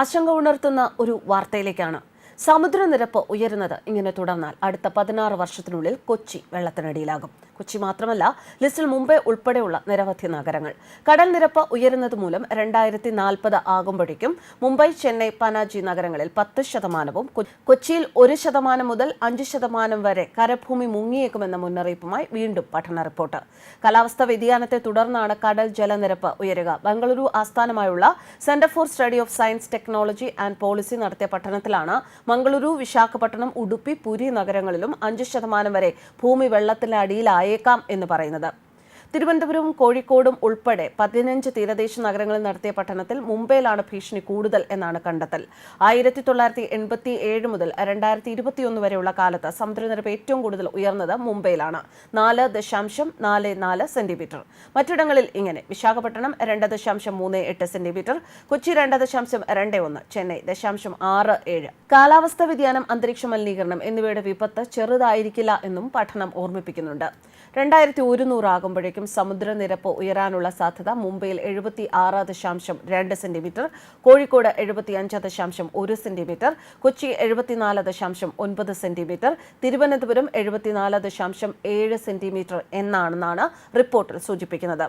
ആശങ്ക ഉണർത്തുന്ന ഒരു വാർത്തയിലേക്കാണ്. സമുദ്രനിരപ്പ് ഉയരുന്നത്. ഇങ്ങനെ തുടർന്നാൽ അടുത്ത പതിനാറ് വർഷത്തിനുള്ളിൽ കൊച്ചി വെള്ളത്തിനടിയിലാകും. കൊച്ചി മാത്രമല്ല ലിസ്റ്റിൽ മുംബൈ ഉൾപ്പെടെയുള്ള നിരവധി നഗരങ്ങൾ. കടൽ നിരപ്പ് ഉയരുന്നത് മൂലം രണ്ടായിരത്തി നാൽപ്പത് ആകുമ്പോഴേക്കും മുംബൈ ചെന്നൈ പനാജി നഗരങ്ങളിൽ പത്ത് ശതമാനവും കൊച്ചിയിൽ ഒരു ശതമാനം മുതൽ അഞ്ച് ശതമാനം വരെ കരഭൂമി മുങ്ങിയേക്കുമെന്ന മുന്നറിയിപ്പുമായി വീണ്ടും പഠന റിപ്പോർട്ട്. കാലാവസ്ഥാ വ്യതിയാനത്തെ തുടർന്നാണ് കടൽ ജലനിരപ്പ് ഉയരുക. ബംഗളൂരു ആസ്ഥാനമായുള്ള centre for study of science technology and policy നടത്തിയ പഠനത്തിലാണ് മംഗളൂരു വിശാഖപട്ടണം ഉടുപ്പി പുരി നഗരങ്ങളിലും അഞ്ച് ശതമാനം വരെ ഭൂമി വെള്ളത്തിനടിയിലായേക്കാം എന്ന് പറയുന്നത്. തിരുവനന്തപുരവും കോഴിക്കോടും ഉൾപ്പെടെ പതിനഞ്ച് തീരദേശ നഗരങ്ങളിൽ നടത്തിയ പഠനത്തിൽ മുംബൈയിലാണ് ഭീഷണി കൂടുതൽ എന്നാണ് കണ്ടെത്തൽ. ആയിരത്തി തൊള്ളായിരത്തി എൺപത്തി ഏഴ് മുതൽ രണ്ടായിരത്തി ഇരുപത്തിയൊന്ന് വരെയുള്ള കാലത്ത് സമുദ്രനിരപ്പ് ഏറ്റവും കൂടുതൽ ഉയർന്നത് മുംബൈയിലാണ്. നാല് ദശാംശം നാല് നാല് സെന്റിമീറ്റർ. മറ്റിടങ്ങളിൽ ഇങ്ങനെ. വിശാഖപട്ടണം രണ്ട് ദശാംശം മൂന്ന് എട്ട് സെന്റിമീറ്റർ. കൊച്ചി രണ്ട് ദശാംശം രണ്ട് ഒന്ന്. ചെന്നൈ ദശാംശം ആറ് ഏഴ്. കാലാവസ്ഥാ വ്യതിയാനം അന്തരീക്ഷ മലിനീകരണം എന്നിവയുടെ വിപത്ത് ചെറുതായിരിക്കില്ല എന്നും പഠനം ഓർമ്മിപ്പിക്കുന്നുണ്ട്. രണ്ടായിരത്തി ഒരുന്നൂറ് ആകുമ്പോഴേക്കും സമുദ്രനിരപ്പ് ഉയരാനുള്ള സാധ്യത മുംബൈയിൽ എഴുപത്തി ആറ് ദശാംശം രണ്ട് സെന്റിമീറ്റർ കോഴിക്കോട് എഴുപത്തി അഞ്ച് ദശാംശം ഒരു സെന്റിമീറ്റർ കൊച്ചി എഴുപത്തിനാല് ദശാംശം ഒൻപത് സെന്റിമീറ്റർ തിരുവനന്തപുരം എഴുപത്തിനാല് ദശാംശം ഏഴ് സെന്റിമീറ്റർ എന്നാണെന്നാണ് റിപ്പോർട്ടിൽ സൂചിപ്പിക്കുന്നത്.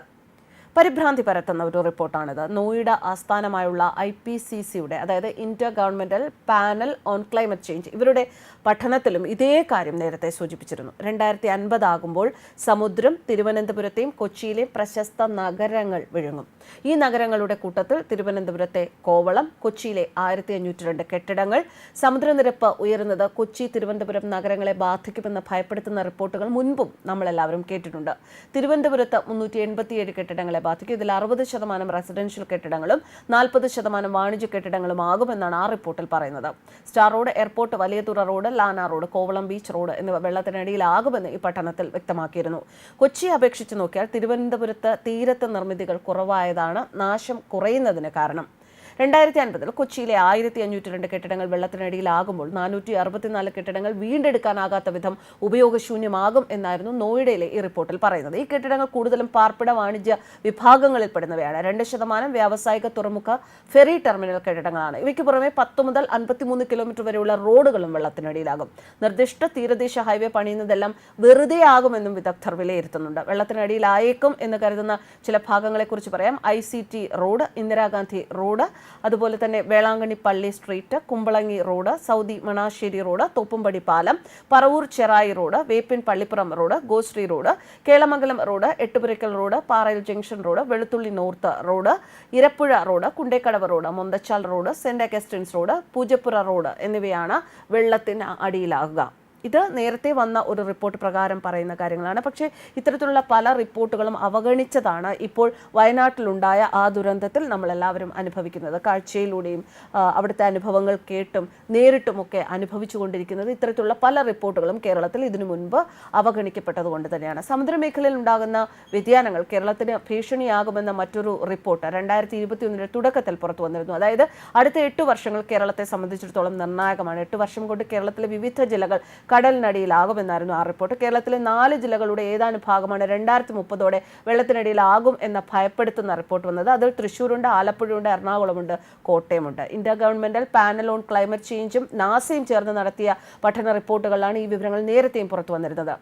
പരിഭ്രാന്തി പരത്തുന്ന ഒരു റിപ്പോർട്ടാണിത്. നോയിഡ ആസ്ഥാനമായുള്ള ഐ പി സി സിയുടെ അതായത് intergovernmental panel on climate change ഇവരുടെ പഠനത്തിലും ഇതേ കാര്യം നേരത്തെ സൂചിപ്പിച്ചിരുന്നു. രണ്ടായിരത്തി അൻപത് ആകുമ്പോൾ സമുദ്രം തിരുവനന്തപുരത്തെയും കൊച്ചിയിലെയും പ്രശസ്ത നഗരങ്ങൾ വിഴുങ്ങും. ഈ നഗരങ്ങളുടെ കൂട്ടത്തിൽ തിരുവനന്തപുരത്തെ കോവളം കൊച്ചിയിലെ ആയിരത്തി അഞ്ഞൂറ്റി രണ്ട് കെട്ടിടങ്ങൾ സമുദ്രനിരപ്പ് ഉയരുന്നത് കൊച്ചി തിരുവനന്തപുരം നഗരങ്ങളെ ബാധിക്കുമെന്ന് ഭയപ്പെടുത്തുന്ന റിപ്പോർട്ടുകൾ മുൻപും നമ്മളെല്ലാവരും കേട്ടിട്ടുണ്ട്. തിരുവനന്തപുരത്ത് മുന്നൂറ്റി എൺപത്തിയേഴ് കെട്ടിടങ്ങളെ ബാധിക്കും. ഇതിൽ അറുപത് ശതമാനം റെസിഡൻഷ്യൽ കെട്ടിടങ്ങളും നാൽപ്പത് ശതമാനം വാണിജ്യ കെട്ടിടങ്ങളും ആകുമെന്നാണ് ആ റിപ്പോർട്ടിൽ പറയുന്നത്. Star road airport Valiyathura road ലാന റോഡ് കോവളം ബീച്ച് റോഡ് എന്നിവ വെള്ളത്തിനടിയിലാകുമെന്ന് ഈ പട്ടണത്തിൽ വ്യക്തമാക്കിയിരുന്നു. കൊച്ചിയെ അപേക്ഷിച്ച് നോക്കിയാൽ തിരുവനന്തപുരത്ത് തീരത്ത് നിർമ്മിതികൾ കുറവായതാണ് നാശം കുറയുന്നതിന് കാരണം. രണ്ടായിരത്തി അൻപതിൽ കൊച്ചിയിലെ ആയിരത്തി അഞ്ഞൂറ്റി രണ്ട് കെട്ടിടങ്ങൾ വെള്ളത്തിനടിയിലാകുമ്പോൾ നാനൂറ്റി അറുപത്തിനാല് കെട്ടിടങ്ങൾ വീണ്ടെടുക്കാനാകാത്ത വിധം ഉപയോഗശൂന്യമാകും എന്നായിരുന്നു നോയിഡയിലെ ഈ റിപ്പോർട്ടിൽ പറയുന്നത്. ഈ കെട്ടിടങ്ങൾ കൂടുതലും പാർപ്പിട വാണിജ്യ വിഭാഗങ്ങളിൽ പെടുന്നവയാണ്. രണ്ട് ശതമാനം വ്യാവസായിക തുറമുഖ ഫെറി ടെർമിനൽ കെട്ടിടങ്ങളാണ്. ഇവയ്ക്ക് പുറമെ പത്ത് മുതൽ അൻപത്തിമൂന്ന് കിലോമീറ്റർ വരെയുള്ള റോഡുകളും വെള്ളത്തിനടിയിലാകും. നിർദ്ദിഷ്ട തീരദേശ ഹൈവേ പണിയുന്നതെല്ലാം വെറുതെ ആകുമെന്നും വിദഗ്ധർ വിലയിരുത്തുന്നുണ്ട്. വെള്ളത്തിനടിയിലായേക്കും എന്ന് കരുതുന്ന ചില ഭാഗങ്ങളെക്കുറിച്ച് പറയാം. ഐ റോഡ് ഇന്ദിരാഗാന്ധി റോഡ് അതുപോലെ തന്നെ വേളാങ്കണ്ണി പള്ളി street Kumbalangi road Saudi Manassery road Thoppumpady പാലം Paravur Cherai road Vypin Pallippuram road Goshree road Kelamangalam road Ettupurackal road Parayil junction road വെളുത്തുള്ളി north road Irappuzha road Kundekkadavu road Munthachal road saint Augustine's road Poojappura road എന്നിവയാണ് വെള്ളത്തിന് അടിയിലാകുക. ഇത് നേരത്തെ വന്ന ഒരു report പ്രകാരം പറയുന്ന കാര്യങ്ങളാണ്. പക്ഷേ ഇത്തരത്തിലുള്ള പല റിപ്പോർട്ടുകളും അവഗണിച്ചതാണ് ഇപ്പോൾ വയനാട്ടിലുണ്ടായ ആ ദുരന്തത്തിൽ നമ്മളെല്ലാവരും അനുഭവിക്കുന്നത്. കാഴ്ചയിലൂടെയും അവിടുത്തെ അനുഭവങ്ങൾ കേട്ടും നേരിട്ടുമൊക്കെ അനുഭവിച്ചുകൊണ്ടിരിക്കുന്നത് ഇത്തരത്തിലുള്ള പല റിപ്പോർട്ടുകളും കേരളത്തിൽ ഇതിനു മുൻപ് അവഗണിക്കപ്പെട്ടത് കൊണ്ട് തന്നെയാണ്. സമുദ്രമേഖലയിൽ ഉണ്ടാകുന്ന വ്യതിയാനങ്ങൾ കേരളത്തിന് ഭീഷണിയാകുമെന്ന മറ്റൊരു റിപ്പോർട്ട് രണ്ടായിരത്തി ഇരുപത്തിയൊന്നിന്റെ തുടക്കത്തിൽ പുറത്തു വന്നിരുന്നു. അതായത് അടുത്ത എട്ട് വർഷങ്ങൾ കേരളത്തെ സംബന്ധിച്ചിടത്തോളം നിർണായകമാണ്. എട്ട് വർഷം കൊണ്ട് കേരളത്തിലെ വിവിധ ജില്ലകൾ കടലിനടിയിലാകുമെന്നായിരുന്നു ആ റിപ്പോർട്ട്. കേരളത്തിലെ നാല് ജില്ലകളുടെ ഏതാനും ഭാഗമാണ് രണ്ടായിരത്തി മുപ്പതോടെ വെള്ളത്തിനടിയിലാകും എന്ന ഭയപ്പെടുത്തുന്ന റിപ്പോർട്ട് വന്നത്. അതിൽ തൃശ്ശൂരുണ്ട് ആലപ്പുഴയുണ്ട് എറണാകുളമുണ്ട് കോട്ടയമുണ്ട്. India governmental panel on climate ചേഞ്ചും നാസയും ചേർന്ന് നടത്തിയ പഠന റിപ്പോർട്ടുകളിലാണ് ഈ വിവരങ്ങൾ നേരത്തെയും പുറത്തു വന്നിരുന്നത്.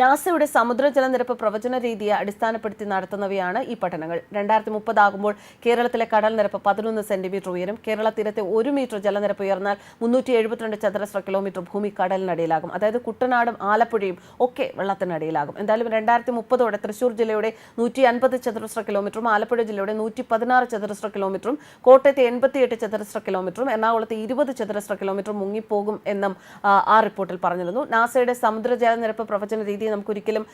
നാസയുടെ സമുദ്രജലനിരപ്പ് പ്രവചന രീതിയെ അടിസ്ഥാനപ്പെടുത്തി നടത്തുന്നവയാണ് ഈ പഠനങ്ങൾ. രണ്ടായിരത്തി മുപ്പതാകുമ്പോൾ കേരളത്തിലെ കടൽ നിരപ്പ് പതിനൊന്ന് സെന്റിമീറ്റർ ഉയരും. കേരള തീരത്തെ ഒരു മീറ്റർ ജലനിരപ്പ് ഉയർന്നാൽ മുന്നൂറ്റി എഴുപത്തിരണ്ട് ചതുരശ്ര കിലോമീറ്റർ ഭൂമി കടലിനടിയിലാകും. അതായത് കുട്ടനാടും ആലപ്പുഴയും ഒക്കെ വെള്ളത്തിനടിയിലാകും. എന്തായാലും രണ്ടായിരത്തി മുപ്പതോടെ തൃശൂർ ജില്ലയുടെ നൂറ്റി അൻപത് ചതുരശ്ര കിലോമീറ്ററും ആലപ്പുഴ ജില്ലയുടെ നൂറ്റി പതിനാറ് ചതുരശ്ര കിലോമീറ്ററും കോട്ടയത്തെ എൺപത്തിയെട്ട് ചതുരശ്ര കിലോമീറ്ററും എറണാകുളത്തെ ഇരുപത് ചതുരശ്ര കിലോമീറ്ററും മുങ്ങിപ്പോകും എന്നും ആ റിപ്പോർട്ടിൽ പറഞ്ഞിരുന്നു. നാസയുടെ സമുദ്ര ജലനിരപ്പ് പ്രവചന രീതി നമുക്കൊരിക്കലും ഒരിക്കലും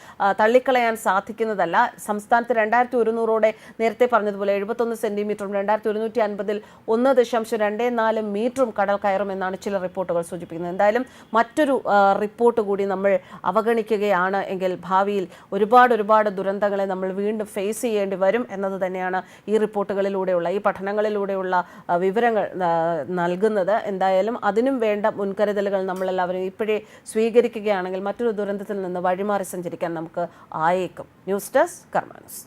തള്ളിക്കളയാൻ സാധിക്കുന്നതല്ല. സംസ്ഥാനത്ത് രണ്ടായിരത്തി ഒരുന്നൂറോടെ നേരത്തെ പറഞ്ഞതുപോലെ എഴുപത്തൊന്ന് സെന്റിമീറ്ററും രണ്ടായിരത്തി ഒരുന്നൂറ്റി അൻപതിൽ ഒന്ന് ദശാംശം രണ്ട് നാല് മീറ്ററും കടൽ കയറുമെന്നാണ് ചില റിപ്പോർട്ടുകൾ സൂചിപ്പിക്കുന്നത്. എന്തായാലും മറ്റൊരു റിപ്പോർട്ട് കൂടി നമ്മൾ അവഗണിക്കുകയാണ് എങ്കിൽ ഭാവിയിൽ ഒരുപാട് ഒരുപാട് ദുരന്തങ്ങളെ നമ്മൾ വീണ്ടും ഫേസ് ചെയ്യേണ്ടി വരും എന്നത് തന്നെയാണ് ഈ റിപ്പോർട്ടുകളിലൂടെയുള്ള ഈ പഠനങ്ങളിലൂടെയുള്ള വിവരങ്ങൾ നൽകുന്നത്. എന്തായാലും അതിനും വേണ്ട മുൻകരുതലുകൾ നമ്മളെല്ലാവരും ഇപ്പോഴേ സ്വീകരിക്കുകയാണെങ്കിൽ മറ്റൊരു ദുരന്തത്തിൽ നിന്ന് വഴിമാറി സഞ്ചരിക്കാൻ നമുക്ക് ആയേക്കും. News desk കർമാനസ്